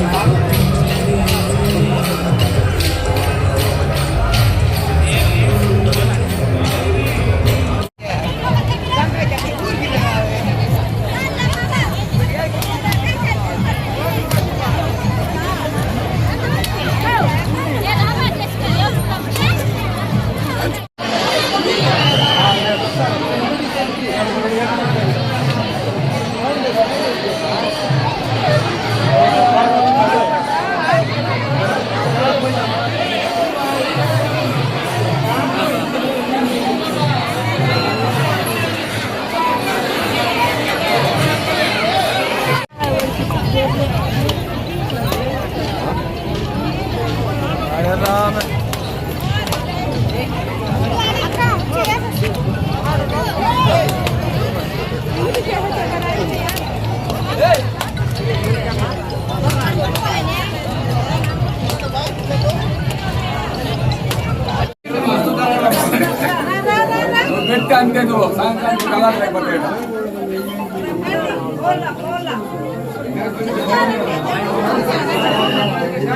Bye. పెట్టి అంతే నువ్వు సంక్రాంతి కలర్ లేకపోతే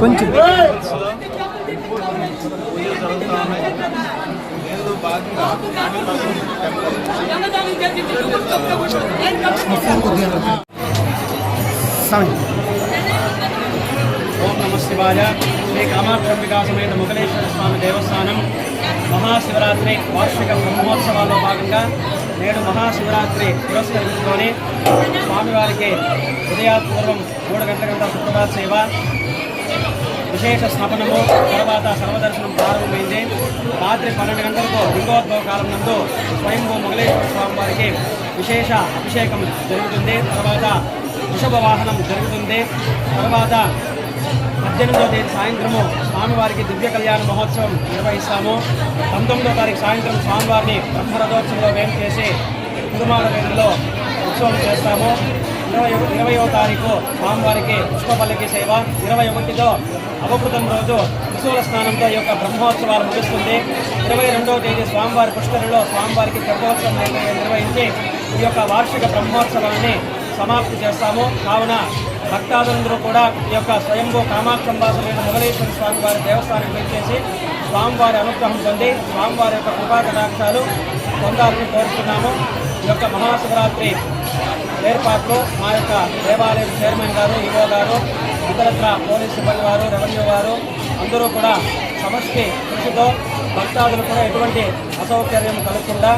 కొంచెం. ఓం నమ శివాయ. శ్రీ కామాక్షంబికా సమేత ముగలేశ్వర స్వామి దేవస్థానం. మహాశివరాత్రి వార్షిక బ్రహ్మోత్సవాల్లో భాగంగా నేడు మహాశివరాత్రి పురస్కరించుకొని స్వామివారికి ఉదయాత్పూర్వం మూడు గంటల గంట శుక్రవార సేవ విశేష స్థాపనము తర్వాత సర్వదర్శనం ప్రారంభమైంది. రాత్రి పన్నెండు గంటలకు లింగోద్భవ కాలం నందు స్వయంభూ మొగలేశ్వర స్వామి వారికి విశేష అభిషేకం జరుగుతుంది. తర్వాత వృషభ వాహనం జరుగుతుంది. తర్వాత పద్దెనిమిదో తేదీ సాయంత్రము స్వామివారికి దివ్య కళ్యాణ మహోత్సవం నిర్వహిస్తాము. పంతొమ్మిదవ తారీఖు సాయంత్రం స్వామివారిని బ్రహ్మరథోత్సవంలో వేం చేసి తిరుమల వేదిలో ఉత్సవం చేస్తాము. ఇరవై ఇరవయో తారీఖు స్వామివారికి పుష్పపల్లికి సేవ. ఇరవై ఒకటితో అవకృతం రోజు త్రిశూల స్నానంతో ఈ యొక్క బ్రహ్మోత్సవాలు ముగుస్తుంది. ఇరవై రెండవ తేదీ స్వామివారి పుష్కరిలో స్వామివారికి తెప్పోత్సవం నిర్వహించి ఈ యొక్క వార్షిక బ్రహ్మోత్సవాన్ని సమాప్తి చేస్తాము. కావున భక్తాదులందరూ కూడా ఈ యొక్క స్వయంభూ కామాక్షంబాసులైన మొగలేశ్వర స్వామి వారి దేవస్థానం చేసి స్వామివారి అనుగ్రహం పొంది స్వామివారి యొక్క కృపా కటాక్షాలు పొందాలని కోరుతున్నాము. ఈ యొక్క మహాశివరాత్రి ఏర్పాట్లు మా యొక్క దేవాలయం చైర్మన్ గారు ఈవో గారు ఇతరత్ర పోలీస్ సిబ్బంది వారు రెవెన్యూ వారు అందరూ కూడా సమష్టి కృషితో భక్తాదులు కూడా ఎటువంటి అసౌకర్యం కలగకుండా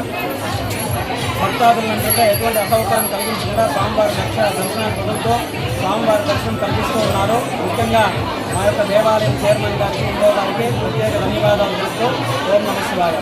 భక్తాదులంటే ఎటువంటి అసౌకర్యం కలిగించకుండా స్వామివారి దర్శన దర్శనాన్ని కుదురుతూ స్వామివారి దర్శనం కల్పిస్తూ ఉన్నారు. ముఖ్యంగా మా యొక్క దేవాలయం చైర్మన్ గారికి ఇంకో గారికి ప్రత్యేక ధన్యవాదాలు తెలుపుతూ ఓం నమ శివాయ.